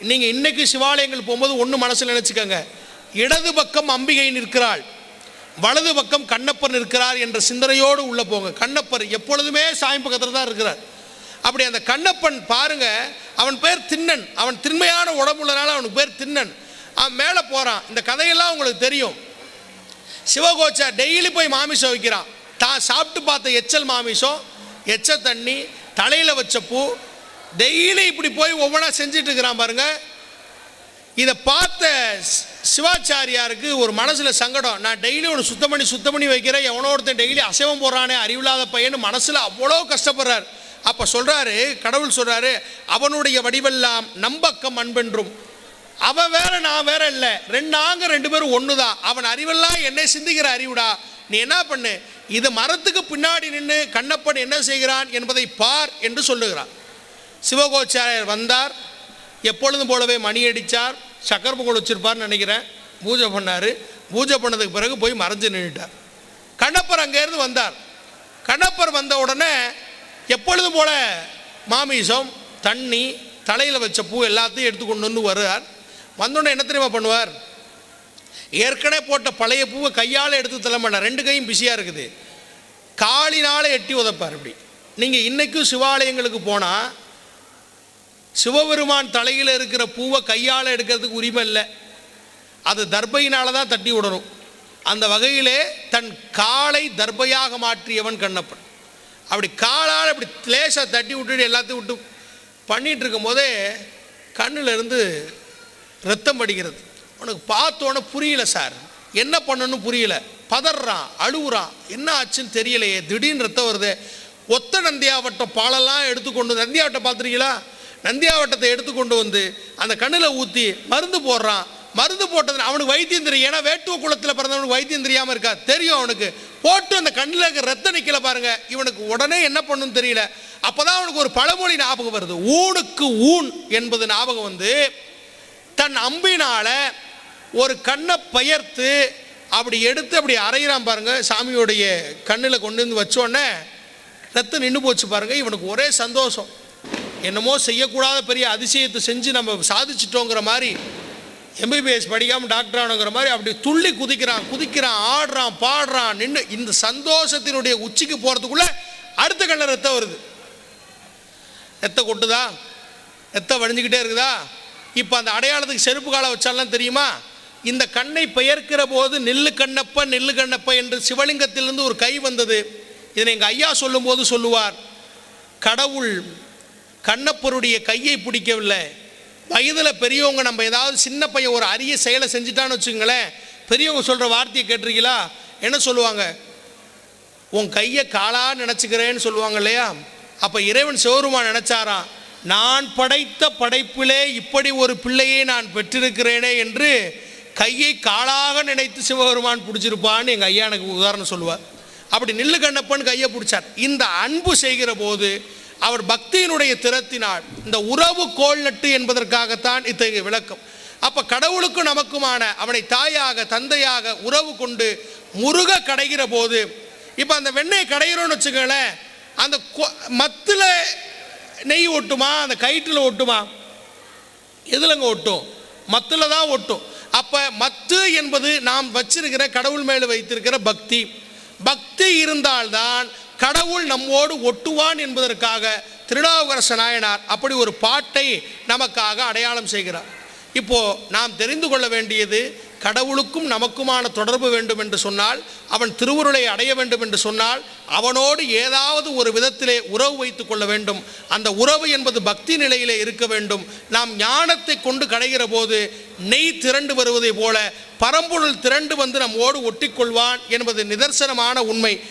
நீங்கள் இன்னைக்கு சிவாலயங்கள் போகும்போது ஒன்று மனசில் நினச்சிக்கோங்க. இடது பக்கம் அம்பிகை நிற்கிறாள். வலது பக்கம் கண்ணப்பர் நிற்கிறார் என்ற சிந்தனையோடு உள்ளே போங்க. கண்ணப்பர் எப்பொழுதுமே சாமி பக்கத்தில் தான் இருக்கிறார். அப்படி அந்த கண்ணப்பன் பாருங்க அவன் பேர் திண்ணன். அவன் திண்மையான உடம்புள்ளனால அவனுக்கு பேர் திண்ணன். அவன் மேலே போகிறான் இந்த கதையெல்லாம் உங்களுக்கு தெரியும். சிவகோச்சா டெய்லி போய் மாமிசம் வைக்கிறான். தான் சாப்பிட்டு பார்த்த எச்சல் மாமிசம் எச்ச தண்ணி தலையில் வச்ச பூ டெய்லி இப்படி போய் ஒவ்வொன்றா செஞ்சுட்டு இருக்கிறான் பாருங்க. இதை பார்த்த சிவாச்சாரியாருக்கு ஒரு மனசில் சங்கடம். நான் டெய்லி ஒன்று சுத்தம் பண்ணி சுத்தம் பண்ணி வைக்கிறேன். எவனோ ஒருத்தன் டெய்லி அசைவம் போடுறானே அறிவில்லாத பையன் மனசில் அவ்வளோ கஷ்டப்படுறார். அப்போ சொல்கிறாரு கடவுள் சொல்கிறாரு அவனுடைய வடிவெல்லாம் நம்பக்கம் அன்பென்றும். அவன் வேற நான் வேற இல்லை. ரெண்டு நாங்கள் ரெண்டு பேரும் ஒன்று தான் அவன் அறிவெல்லாம் என்னை சிந்திக்கிற அறிவுடா. நீ என்ன பண்ணு? இது மரத்துக்கு பின்னாடி நின்று கண்ணப்பன் என்ன செய்கிறான் என்பதை பார் என்று சொல்லுகிறான். சிவகோச்சாரியர் வந்தார். எப்பொழுதும் போலவே மணி அடித்தார் சக்கர பொங்கல் நினைக்கிறேன். பூஜை பண்ணார். பூஜை பண்ணதுக்கு பிறகு போய் மறைஞ்சு நின்றுட்டார் கண்ணப்பர் அங்கேருந்து வந்தார். கண்ணப்பர் வந்த உடனே எப்பொழுதும் போல மாமிசம் தண்ணி தலையில் வச்ச பூ எல்லாத்தையும் எடுத்து கொண்டு வந்து வருவார். வந்தோடனே என்ன தெரியுமா பண்ணுவார்? ஏற்கனவே போட்ட பழைய பூவை கையால் எடுத்து தள்ள ரெண்டு கையும் பிஸியாக இருக்குது. காலினால் எட்டி உதப்பார் இப்படி. நீங்கள் இன்றைக்கும் சிவாலயங்களுக்கு போனால் சிவபெருமான் தலையில் இருக்கிற பூவை கையால் எடுக்கிறதுக்கு உரிமை இல்லை அது தர்பையினால் தான் தட்டி விடணும். அந்த வகையிலே தன் காலை தர்பையாக மாற்றியவன் கண்ணப்பன். அப்படி காலால் அப்படி லேசாக தட்டி விட்டுட்டு எல்லாத்தையும் விட்டு பண்ணிகிட்டு இருக்கும் போதே கண்ணிலிருந்து ரத்தம் படிக்கிறது உனக்கு பார்த்தோன்னே புரியல சார். என்ன பண்ணணும்னு புரியல. பதறான் அழுகுறான். என்ன ஆச்சுன்னு தெரியலையே. திடீர்னு ரத்தம் வருது. ஒத்த நந்தியாவட்டம் பாலெல்லாம் எடுத்துக்கொண்டு நந்தியாவட்டம் பார்த்துருக்கீங்களா நந்தியாவட்டத்தை எடுத்து கொண்டு வந்து அந்த கண்ணில் ஊற்றி மருந்து போடுறான். மருந்து போட்டது அவனுக்கு வைத்தியம் தெரியும். ஏன்னா வேட்டுவ குளத்தில் பிறந்தவனுக்கு வைத்தியம் தெரியாமல் இருக்கா? தெரியும் அவனுக்கு. போட்டு அந்த கண்ணில் இருக்க ரத்தம் நிற்கல பாருங்க. இவனுக்கு உடனே என்ன பண்ணுன்னு தெரியல. அப்பதான் அவனுக்கு ஒரு பழமொழி ஞாபகம் வருது. ஊனுக்கு ஊன் என்பது ஞாபகம் வந்து தன் அம்பினால் ஒரு கண்ணை பெயர்த்து அப்படி எடுத்து அப்படி அரைகிறான் பாருங்க. சாமியோடைய கண்ணில் கொண்டு வந்து வச்சோடனே ரத்தம் நின்று போச்சு பாருங்க. இவனுக்கு ஒரே சந்தோஷம். என்னமோ செய்யக்கூடாத பெரிய அதிசயத்தை செஞ்சு நம்ம சாதிச்சிட்டோங்கிற மாதிரி எம்பிபிஎஸ் படிக்காமல் டாக்டர் ஆனங்கிற மாதிரி அப்படி துள்ளி குதிக்கிறான் குதிக்கிறான் ஆடுறான் பாடுறான் நின்று இந்த சந்தோஷத்தினுடைய உச்சிக்கு போகிறதுக்குள்ள அடுத்த கண்ணில் ரத்தம் வருது. ரத்த கொட்டுதா? ரத்தம் வடிஞ்சுக்கிட்டே இருக்குதா? இப்போ அந்த அடையாளத்துக்கு செருப்பு காலை வச்சாலாம் தெரியுமா? இந்த கண்ணை பெயர்க்கிற போது நெல்லு கண்ணப்ப நெல்லு கண்ணப்ப என்று சிவலிங்கத்திலிருந்து ஒரு கை வந்தது. இதனை எங்கள் ஐயா சொல்லும்போது சொல்லுவார் கடவுள் கண்ணப்பருடைய கையை பிடிக்கவில்லை. வயதில் பெரியவங்க நம்ம ஏதாவது சின்ன பையன் ஒரு அரிய செயலை செஞ்சுட்டான்னு வச்சுங்களேன் பெரியவங்க சொல்கிற வார்த்தையை கேட்டிருக்கீங்களா? என்ன சொல்லுவாங்க? உன் கையை காலா நினச்சிக்கிறேன்னு சொல்லுவாங்க இல்லையா? அப்போ இறைவன் சிவருமா நினச்சாராம் நான் படைத்த படைப்பிலே இப்படி ஒரு பிள்ளையை நான் பெற்றிருக்கிறேனே என்று கையை காலாக நினைத்து சிவபெருமான் பிடிச்சிருப்பான்னு எங்கள் ஐயா எனக்கு உதாரணம் சொல்லுவார். அப்படி நில்லு கண்ணப்பன் கையை பிடிச்சார். இந்த அன்பு செய்கிற போது அவர் பக்தியினுடைய திறத்தினால் இந்த உறவு கோல் நட்டு என்பதற்காகத்தான் இத்தகைய விளக்கம். அப்போ கடவுளுக்கும் நமக்குமான அவனை தாயாக தந்தையாக உறவு கொண்டு முருக கடைகிற போது இப்போ அந்த வெண்ணெயை கடைகிறோன்னு வச்சுக்கோங்களேன் அந்த மத்தில் நெய் ஒட்டுமா அந்த கயிற்றில் ஒட்டுமா எதுலங்க ஒட்டும் மத்தில் தான் ஒட்டும் அப்போ மத்து என்பது நாம் வச்சிருக்கிற கடவுள் மேலே வைத்திருக்கிற பக்தி. பக்தி இருந்தால்தான் கடவுள் நம்மோடு ஒட்டுவான் என்பதற்காக திருநாவுக்கரச நாயனார் அப்படி ஒரு பாட்டை நமக்காக அடையாளம் செய்கிறார். இப்போ நாம் தெரிந்து கொள்ள வேண்டியது கடவுளுக்கும் நமக்குமான தொடர்பு வேண்டும் என்று சொன்னால் அவன் திருவுருளை அடைய வேண்டும் என்று சொன்னால் அவனோடு ஏதாவது ஒரு விதத்திலே உறவு வைத்து கொள்ள வேண்டும். அந்த உறவு என்பது பக்தி நிலையிலே இருக்க வேண்டும். நாம் ஞானத்தை கொண்டு கடைகிற போது நெய் திரண்டு வருவதை போல பரம்பொருள் திரண்டு வந்து நம்மோடு ஒட்டிக்கொள்வான் என்பது நிதர்சனமான உண்மை.